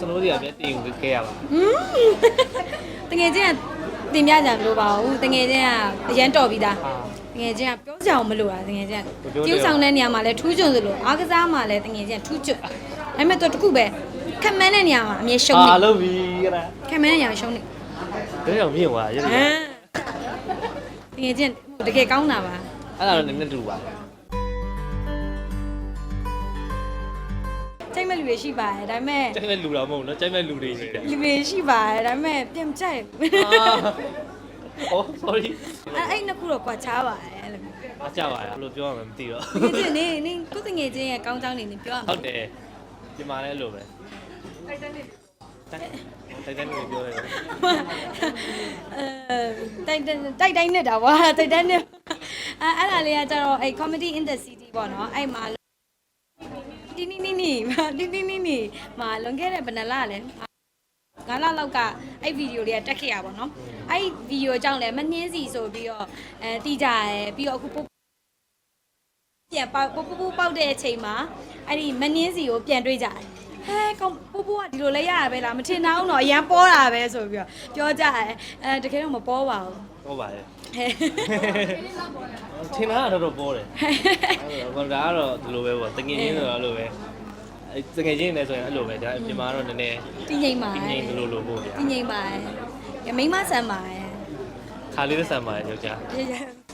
စနိုးစီကပြတင်ကိုခဲရပါอืมတငယ်ချင်းကတင်ပြကြမလို့ပါဘူးတငယ်ချင်းကအရန်တော်ပြီးသားဟာတငယ်ချင်းကပြောကြအောင်မလို့တာတငယ်ချင်းကမပြောတတ်ဘူးကျူးဆောင်တဲ့နေရာမှာလဲထူးချွန်သလိုအားကစားမှာလဲတငယ်ချင်းကထူးချွတ်ဒါပေမဲ့တော့တစ်ခုပဲခက်မန်းတဲ့နေရာမှာအမြဲရှုံးဟာနေလို့ပြီကလားခက်မန်းတဲ့နေရာမှာရှုံးနေဘယ်တော့မြင်သွားရဟတယ်မ်တငယ်ချင်းတကယ်ကောင်းတာပါအဲ့ဒါတော့နည်းနည်းတူပါ ချိန်မဲ့လူတွေရှိပါတယ်ဒါပေမဲ့ကျိုက်မဲ့လူတော့မဟုတ်နော်ကျိုက်မဲ့လူတွေရှိတယ်လူတွေရှိပါတယ်ဒါပေမဲ့ပြန်မကြိုက်ဘူးအော် sorry အဲ့အဲ့နှစ်ခုတော့ကွာချားပါတယ်အဲ့လိုမျိုးအကြပါရဘယ်လိုပြောရမလဲမသိတော့တကယ်ချင်းနေနေကိုယ်တငယ်ချင်းရဲ့ကောင်းကြောင်းနေနေပြောရမှာဟုတ်တယ်ဒီမှာလည်းအဲ့လိုပဲတိုက်တန်းတိုက်တန်းကိုပြောရတယ်အဲတိုက်တိုက်တိုင်းနဲ့တာကွာတိုက်တိုင်းနဲ့အဲအဲ့ဒါလေးကကျတော့အဲ comedy in the city ပေါ့နော်အဲ့မှာ ဒီနီနီနီဒီနီနီနီမှာလွန်ခဲ့တဲ့ဘယ်နှလလဲငါးလလောက်ကအဲ့ဗီဒီယိုလေးကတက်ခဲ့ရပါတော့အဲ့ဗီဒီယိုအကြောင်းလဲမနှင်းစီဆိုပြီးတော့အဲတီးကြရဲပြီးတော့အခုပို့ပြန်ပေါက်ပို့ပို့ပေါက်တဲ့အချိန်မှာအဲ့ဒီမနှင်းစီကိုပြန်တွေ့ကြတယ် ဟဲကောင်ပို့ပို့ကဒီလိုလဲရရပဲလားမထင်တော့တော့အရန်ပေါ်တာပဲဆိုပြီးတော့ပြောကြတယ်အဲတကယ်တော့မပေါ်ပါဘူးဟုတ်ပါရဲ့ဟဲ့ထင်တာကတော့တော့ပေါ်တယ်အဲ့တော့ဒါကတော့ဒီလိုပဲပေါ့တငယ်ချင်းဆိုတော့အဲ့လိုပဲအဲတငယ်ချင်းလည်းဆိုရင်အဲ့လိုပဲဒါပြင်မာတော့နည်းနည်းတင်းငိမ့်ပါပြင်းပြင်းလိုလိုပေါ့ဗျာတင်းငိမ့်ပါရမိမဆန်ပါရဲ့ခါလေးသက်ဆန်ပါယောက်ျား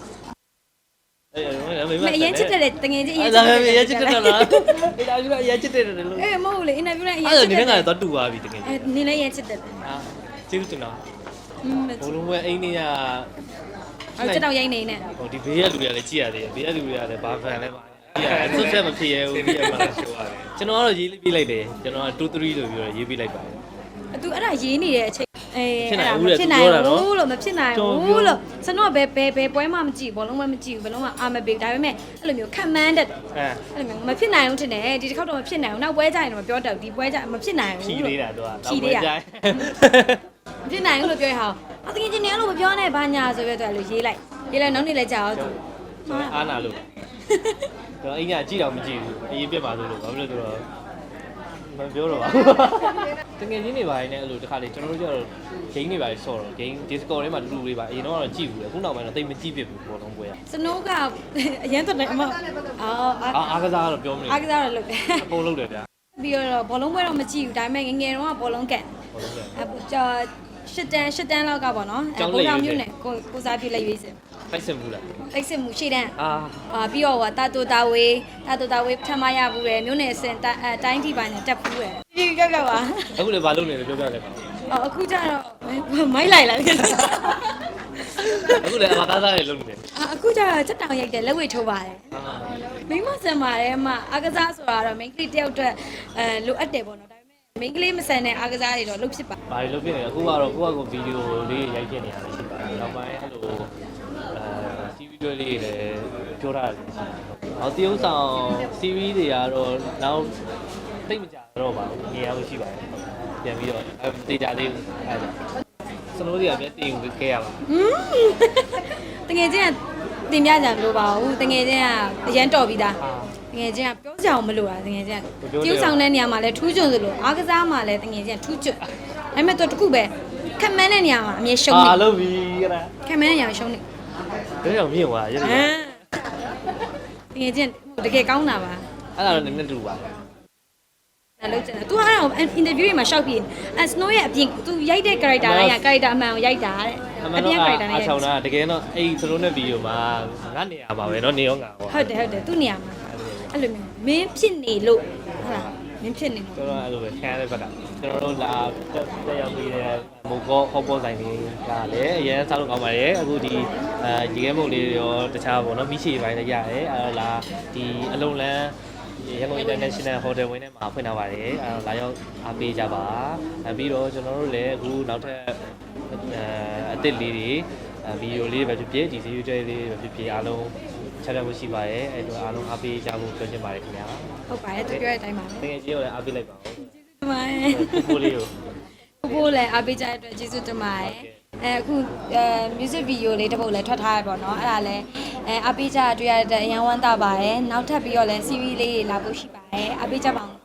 အဲ့အဲ့မအရင်ချစ်တဲ့တငယ်ချင်းအရင်အဲ့ဒါပဲရချစ်တယ်လားအဲ့ဒါကြီးရချစ်တယ်လို့အေးမဟုတ်လေအင်တာဗျူးနဲ့အရင်အဲ့ချဒါစ်ဒီနေ့ကတော့တူသွားပြီတကယ်အဲနင်းလည်းရချစ်တယ်အာကျေးဇူးတင်တော့อืมဘလုံးဝဲအိမ်နေရအဲ့ချက်တော့ရိုက်နေနဲ့ဟိုဒီဘေးရလူတွေကလည်းကြည်ရတယ်ဘေးရလူတွေကလည်းဘာဖန်လဲပါကြည်ရတယ်ဆွတ်ဆက်မဖြစ်ရဘူးပြီးရမှလည်းရှိုးရတယ်ကျွန်တော်ကတော့ရေးလေးပြလိုက်တယ်ကျွန်တော်က2 3လို့ပြောတော့ရေးပြလိုက်ပါတယ်အတူအဲ့ဒါရေးနေတဲ့အချိန် အေးဖြစ်နိုင်အဲ့ဘူးတဲ့ဖြစ်နိုင်သူပြောတာနော်ဘူးလို့မဖြစ်နိုင်ကျွန်တော်ဘူးပြောလို့စနော့ဘယ်ဘယ်ဘယ်ပွဲမှမကြည့်ဘောလုံးမှမကြည့်ဘူးဘလုံးမှအာမပေးဒါပေမဲ့အဲ့လိုမျိုးခံမှန်းတတ်တယ်အဲအဲ့လိုမျိုးမဖြစ်နိုင်ဘူးထင်တယ်ဒီတစ်ခေါက်တော့မဖြစ်နိုင်ဘူးနောက်ပွဲကြရင်တော့မပြောတတ်ဘူးဒီပွဲကြမဖြစ်နိုင်ဘူးဖြီးလို့သေးတာတော့ဖြီးသေးတာမဖြစ်နိုင်ဘူးလို့ပြောရအောင်အတကယ်ချင်းနေအဲ့လိုမပြောနဲ့ဘာညာဆိုပြီးတော့အဲ့လိုရေးလိုက်ရေးလိုက်နောက်နေ့လည်းကြာတော့သူအာနာလို့တော့အိမ်ကကြည့်တော့မကြည့်ဘူးအရင်ပြက်ပါဆိုလို့ဘာဖြစ်လို့ဆိုတော့ မပြောတော့ပါဘူးတကယ်ချင်းနေပါရင်လည်းအဲ့လိုတစ်ခါလေကျွန်တော်တို့ကျတော့ game တွေပါဆော့တော့ game Discord ထဲမှာတူတူလေးပါအရင်တော့တော့ကြည့်ဘူးလေအခုနောက်ပိုင်းတော့တိတ်မကြည့်ဖြစ်ဘူးဘောလုံးပွဲကစနိုးကအရန်တော့တယ်အမအော်အာအားကစားကတော့ပြောမနေအားကစားရလို့တယ်အပုံလုပ်တယ်ဗျာပြီးတော့ဘောလုံးပွဲတော့မကြည့်ဘူးဒါပေမဲ့ငယ်ငယ်တော့ဘောလုံးကန်ဘောလုံးကအဲကျော်ရှစ်တန်းရှစ်တန်းလောက်ကပေါ့နော်အဲဘိုးတော်မျိုးနဲ့ကိုကိုစားပြလိုက်ရွေးစင် ဖိုက်စင်ဘူးလားအိတ်စစ်မှုရှေ့တန်းအာအာပြီးတော့ဟိုတာတူတာဝေးတာတူတာဝေးထမရဘူးလေမျိုးနယ်အစင်တိုင်အတိုင်းထိပိုင်းနဲ့တက်ဘူးလေဒီကြောက်ကြောက်ပါအခုလည်းဘာလုပ်နေလဲပြောပြလိုက်ပါအော်အခုကျတော့မိုက်လိုက်လာတယ်အခုလည်းအမကားသားတွေလုပ်နေတယ်အခုကျတော့ချက်တောင်ရိုက်တယ်လက်ဝဲထိုးပါတယ်အာမိမဆန်ပါတယ်အမအားကစားဆိုတာတော့မိန်းကလေးတယောက်အတွက်အဲလိုအပ်တယ်ပေါ့နော်ဒါပေ မဲ့မိန်းကလေးမဆန်တဲ့အားကစားတွေတော့လုပ်ဖြစ်ပါဘာတွေလုပ်ဖြစ်နေလဲအခုကတော့ကိုယ့်အကူဗီဒီယိုလေးရိုက်ဖြစ်နေရတယ်ရှိပါတယ်နောက်ပိုင်းအဲ့လိုအဲစီးဗီတွေလေးလည်းပြောတာလည်းရှိတယ်ဟောတရုပ်ဆောင်စီးဗီတွေကတော့နောက်တိတ်မကြတော့ပါဘူးငြိမ်ရလို့ရှိပါတယ်ပြန်ပြီးတော့အဲတေချာလေးအဲ့ဒါစနိုးတွေကပြတင်ကိုခဲရပါอืมတငယ်ချင်းကတင်ပြကြမလို့ပါဘူးတငယ်ချင်းကအရန်တော်ပြီးသားအာ တငယ်ချင်းကပြောကြအောင်မလို့တာတငယ်ချင်းက မပြောတတ်ဘူး ကျူးဆောင်တဲ့နေရာမှာလဲထူးချွန်သလိုအားကစားမှာလဲတငယ်ချင်းကထူးချွတ်ဒါပေမဲ့တော့တစ်ခုပဲခက်မန်းတဲ့နေရာမှာအမြဲရှုံးနေ အာလုပ်ပြီကလား ခက်မန်းတဲ့နေရာမှာရှုံးနေ ဘယ်တော့မြင်သွားရ ဟ တယ် မ်တငယ်ချင်းတကယ်ကောင်းတာပါ အဲ့ဒါတော့နည်းနည်းတူပါ အဲ့လောက်ကျန်တယ် तू အဲ့ဒါအင်တာဗျူးတွေမှာရှောက်ပြီးအစနိုးရဲ့အပြင် तू ရိုက်တဲ့ character တိုင်းက character အမှန်ကိုရိုက်တာတဲ့ အမှ အ န် ပြင် တော့ character နဲ့ အ ရိုက် ချောင်း တာ တာတကယ်တော့အဲ့စလုံးတဲ့ဗီဒီယိုမှာငါနေရပါပဲเนาะနေရောငါဟော ဟုတ်တယ်ဟုတ်တယ်သူ့နေရာမှာ အဲ့လိုမျိုးမင်းဖြစ်နေလို့ဟုတ်လားမင်းဖြစ်နေလို့ကျွန်တော်အဲ့လိုပဲခံရတဲ့ဘက်ကကျွန်တော်တို့လာတက်ရောက်ပြီးတဲ့မိုကောဟောပေါ်ဆိုင်လေးကလည်းအရင်စားလို့ကောင်းပါတယ်အခုဒီအဲရေခဲမုတ်လေးရောတခြားပေါ့နော်မိရှိပိုင်းလည်းရတယ်အဲ့တော့လာဒီအလုံးလန်းရန်ကုန် International Hotel ဝင်းထဲမှာဖွင့်ထားပါတယ်အဲ့တော့လာရောက်အားပေးကြပါအဲပြီးတော့ကျွန်တော်တို့လည်းအခုနောက်ထပ်အဲအသစ်လေးတွေ ဗီဒီယိုလေးပဲဖြစ်ဖြစ်ဒီစီယူကျဲလေးပဲဖြစ်ဖြစ်အားလုံးချက်ရဖို့ရှိပါတယ်အဲ့တော့အားလုံးအားပေးကြဖို့ပြောချင်ပါတယ်ခင်ဗျာဟုတ်ပါတယ်သူပြောတဲ့အတိုင်းပါပဲတကယ်ကြီးကိုလည်းအားပေးလိုက်ပါဦးဒီမှာပူပူလေးကိုဘိုးလည်းအားပေးကြတဲ့အတွက်ကျေးဇူးတင်ပါတယ်အဲအခုအဲ music video လေးတစ်ပုတ်လည်းထွက်ထားရပေါ့နော်အဲ့ဒါလည်းအဲအားပေးကြတွေ့ရတဲ့အရန်ဝမ်းသာပါတယ်နောက်ထပ်ပြီးတော့လည်း series လေးတွေလာဖို့ရှိပါတယ်အားပေးကြပါအောင်